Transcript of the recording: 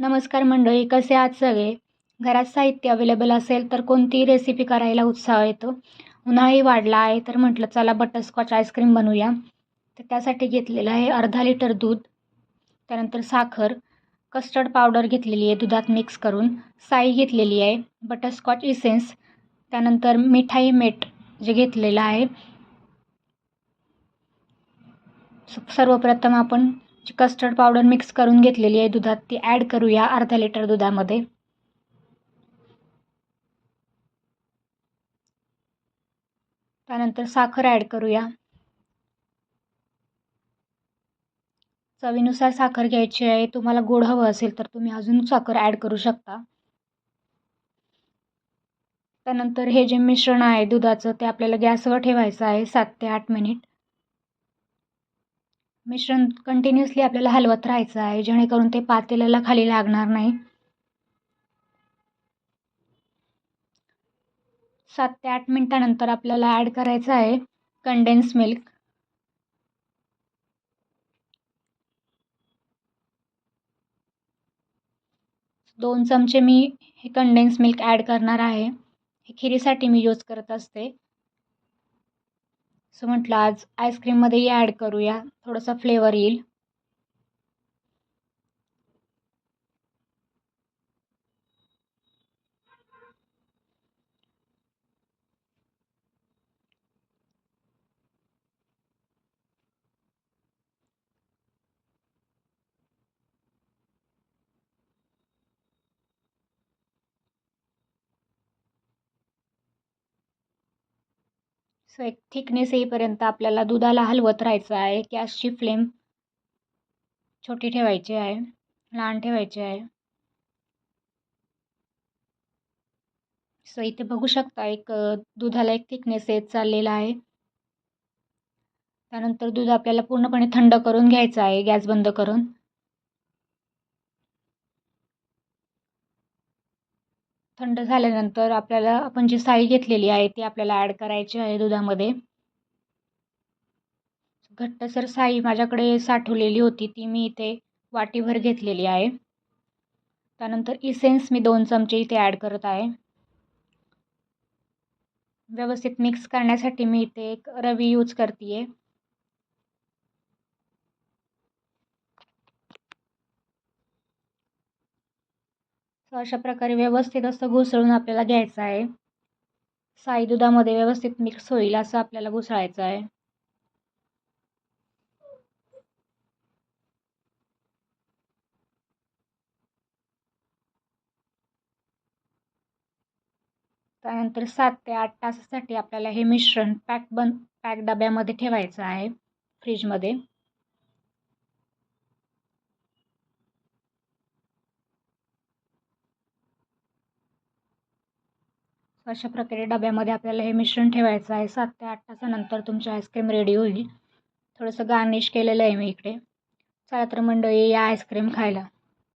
नमस्कार मंडळी कसे आहात सगळे? घरात साहित्य अवेलेबल असेल तर कोणतीही रेसिपी करायला उत्साह येतो. उन्हाळी वाढला आहे तर म्हटलं चला बटरस्कॉच आईस्क्रीम बनवूया. तर त्यासाठी घेतलेलं आहे अर्धा लिटर दूध त्यानंतर साखर कस्टर्ड पावडर घेतलेली आहे दुधात मिक्स करून. साई घेतलेली आहे बटरस्कॉच इसेन्स त्यानंतर मिठाई मेट जे घेतलेलं आहे. स- सर्वप्रथम आपण जी कस्टर्ड पावडर मिक्स करून घेतलेली आहे दुधात. ती ॲड करूया अर्धा लिटर दुधामध्ये. त्यानंतर साखर ॲड करूया. चवीनुसार साखर घ्यायची आहे. तुम्हाला गोड हवं असेल तर तुम्ही अजून साखर ॲड करू शकता. त्यानंतर हे जे मिश्रण आहे दुधाचं ते आपल्याला गॅसवर ठेवायचं आहे सात ते आठ मिनिट मिश्रण कंटिन्युअसली आपल्याला हलवत राहायचं आहे जेणेकरून ते पातेल्याला खाली लागणार नाही. सात ते आठ मिनटानंतर आपल्याला ॲड करायचं आहे कंडेन्स मिल्क दोन चमचे मी हे कंडेन्स मिल्क ॲड करणार आहे. हे खिरीसाठी मी यूज करत असते. असं म्हटलं आज आईस्क्रीममध्येही ॲड करूया. थोडंसं फ्लेवर येईल. सो एक थिकनेस येईपर्यंत आपल्याला दुधाला हलवत राहायचं आहे. गॅसची फ्लेम छोटी ठेवायची आहे. लहान ठेवायची आहे. सो इथे बघू शकता एक दुधाला एक थिकनेस येत चाललेला आहे. त्यानंतर दूध आपल्याला पूर्णपणे थंड करून घ्यायचं आहे. गॅस बंद करून. थंड झाल्यानंतर आपल्याला आपण जी साई घेतलेली आहे ती आपल्याला ॲड करायची आहे दुधामध्ये. घट्टसर साई माझ्याकडे साठवलेली होती ती मी इथे वाटीभर घेतलेली आहे. त्यानंतर इसेन्स मी दोन चमचे इथे ॲड करत आहे. व्यवस्थित मिक्स करण्यासाठी मी इथे एक रवी यूज करते आहे सो अशा प्रकारे व्यवस्थित असं घुसळून आपल्याला घ्यायचं आहे. साई दुधामध्ये व्यवस्थित मिक्स होईल असं आपल्याला घुसळायचं आहे. त्यानंतर सात ते आठ तासासाठी आपल्याला हे मिश्रण पॅक बन पॅक डब्यामध्ये ठेवायचं आहे. फ्रीजमध्ये अशा प्रकारे डब्यामध्ये आपल्याला हे मिश्रण ठेवायचं आहे. सात ते आठ तासानंतर तुमची आईस्क्रीम रेडी होईल. थोडंसं गार्निश केलेलं आहे मी इकडे. चला तर मंडळी या आईस्क्रीम खायला.